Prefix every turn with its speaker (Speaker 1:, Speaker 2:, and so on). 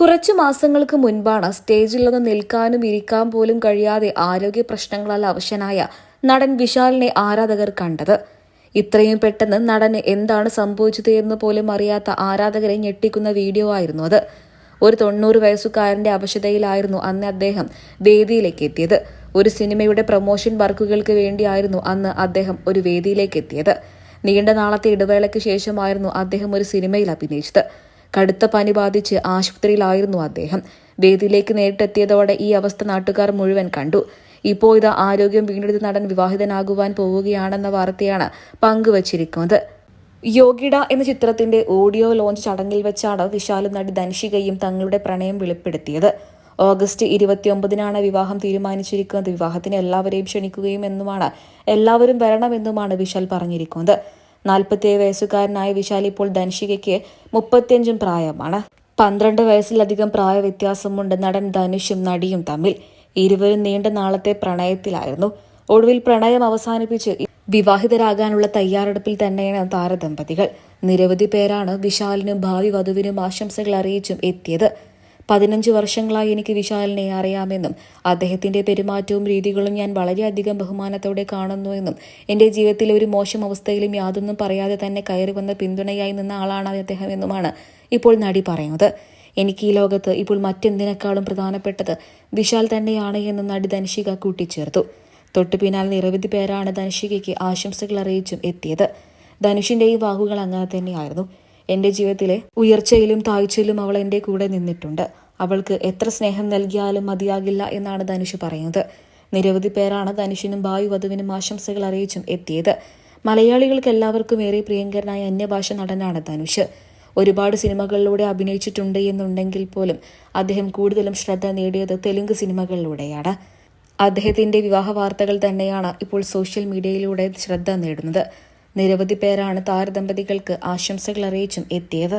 Speaker 1: കുറച്ചു മാസങ്ങൾക്ക് മുൻപാണ് സ്റ്റേജിലൊന്ന് നിൽക്കാനും ഇരിക്കാൻ പോലും കഴിയാതെ ആരോഗ്യ പ്രശ്നങ്ങളാൽ അവശനായ നടൻ വിശാലിനെ ആരാധകർ കണ്ടത്. ഇത്രയും പെട്ടെന്ന് നടന് എന്താണ് സംഭവിച്ചത് എന്ന് പോലും അറിയാത്ത ആരാധകരെ ഞെട്ടിക്കുന്ന വീഡിയോ ആയിരുന്നു അത്. ഒരു തൊണ്ണൂറ് വയസ്സുകാരന്റെ അവശതയിലായിരുന്നു അന്ന് അദ്ദേഹം വേദിയിലേക്ക് എത്തിയത്. ഒരു സിനിമയുടെ പ്രൊമോഷൻ വർക്കുകൾക്ക് വേണ്ടിയായിരുന്നു അന്ന് അദ്ദേഹം ഒരു വേദിയിലേക്ക് എത്തിയത്. നീണ്ട നാളത്തെ ഇടവേളയ്ക്ക് ശേഷമായിരുന്നു അദ്ദേഹം ഒരു സിനിമയിൽ അഭിനയിച്ചത്. കടുത്ത പനി ബാധിച്ച് ആശുപത്രിയിലായിരുന്നു അദ്ദേഹം. വേദിയിലേക്ക് നേരിട്ടെത്തിയതോടെ ഈ അവസ്ഥ നാട്ടുകാർ മുഴുവൻ കണ്ടു. ഇപ്പോൾ ഇത് ആരോഗ്യം വീണ്ടെടുത്ത് നടൻ വിവാഹിതനാകുവാൻ പോവുകയാണെന്ന വാർത്തയാണ് പങ്കുവച്ചിരിക്കുന്നത്. യോഗിഡ എന്ന ചിത്രത്തിന്റെ ഓഡിയോ ലോഞ്ച് ചടങ്ങിൽ വെച്ചാണ് വിശാലും നടി ധൻഷികയും തങ്ങളുടെ പ്രണയം വെളിപ്പെടുത്തിയത്. ഓഗസ്റ്റ് ഇരുപത്തിയൊമ്പതിനാണ് വിവാഹം തീരുമാനിച്ചിരിക്കുന്നത്. വിവാഹത്തിന് എല്ലാവരെയും ക്ഷണിക്കുകയും എന്നുമാണ് എല്ലാവരും വരണമെന്നുമാണ് വിശാൽ പറഞ്ഞിരിക്കുന്നത്. നാൽപ്പത്തിയേഴ് വയസ്സുകാരനായ വിശാൽ ഇപ്പോൾ ധനുഷികയ്ക്ക് മുപ്പത്തിയഞ്ചും പ്രായമാണ്. പന്ത്രണ്ട് വയസ്സിലധികം പ്രായ വ്യത്യാസമുണ്ട് നടൻ ധനുഷും നടിയും തമ്മിൽ. ഇരുവരും നീണ്ട നാളത്തെ പ്രണയത്തിലായിരുന്നു. ഒടുവിൽ പ്രണയം അവസാനിപ്പിച്ച് വിവാഹിതരാകാനുള്ള തയ്യാറെടുപ്പിൽ തന്നെയാണ് താരദമ്പതികൾ. നിരവധി പേരാണ് വിശാലിനും ഭാവി വധുവിനും ആശംസകൾ അറിയിച്ചും എത്തിയത്. പതിനഞ്ച് വർഷങ്ങളായി എനിക്ക് വിശാലിനെ അറിയാമെന്നും അദ്ദേഹത്തിന്റെ പെരുമാറ്റവും രീതികളും ഞാൻ വളരെയധികം ബഹുമാനത്തോടെ കാണുന്നുവെന്നും എന്റെ ജീവിതത്തിലെ ഒരു മോശം അവസ്ഥയിലും യാതൊന്നും പറയാതെ തന്നെ കയറി വന്ന പിന്തുണയായി നിന്ന ആളാണ് അദ്ദേഹം എന്നുമാണ് ഇപ്പോൾ നടി പറയുന്നത്. എനിക്ക് ഈ ലോകത്ത് ഇപ്പോൾ മറ്റെന്തിനേക്കാളും പ്രധാനപ്പെട്ടത് വിശാൽ തന്നെയാണ് എന്നും നടി ധനുഷിക കൂട്ടിച്ചേർത്തു. തൊട്ടു പിന്നാലെ നിരവധി പേരാണ് ധനുഷികയ്ക്ക് ആശംസകൾ അറിയിച്ചും എത്തിയത്. ധനുഷിന്റെയും വാക്കുകൾ അങ്ങനെ തന്നെയായിരുന്നു. എന്റെ ജീവിതത്തിലെ ഉയർച്ചയിലും താഴ്ചയിലും അവൾ എന്റെ കൂടെ നിന്നിട്ടുണ്ട്. അവൾക്ക് എത്ര സ്നേഹം നൽകിയാലും മതിയാകില്ല എന്നാണ് ധനുഷ് പറയുന്നത്. നിരവധി പേരാണ് ധനുഷിനും ഭാവി വധുവിനും ആശംസകൾ അറിയിച്ചും എത്തിയത്. മലയാളികൾക്ക് എല്ലാവർക്കും ഏറെ പ്രിയങ്കരനായ അന്യഭാഷ നടനാണ് ധനുഷ്. ഒരുപാട് സിനിമകളിലൂടെ അഭിനയിച്ചിട്ടുണ്ട് എന്നുണ്ടെങ്കിൽ പോലും അദ്ദേഹം കൂടുതലും ശ്രദ്ധ നേടിയത് തെലുങ്ക് സിനിമകളിലൂടെയാണ്. അദ്ദേഹത്തിന്റെ വിവാഹ വാർത്തകൾ തന്നെയാണ് ഇപ്പോൾ സോഷ്യൽ മീഡിയയിലൂടെ ശ്രദ്ധ നേടുന്നത്. നിരവധി പേരാണ് താരദമ്പതികൾക്ക് ആശംസകൾ അറിയിച്ചും എത്തിയത്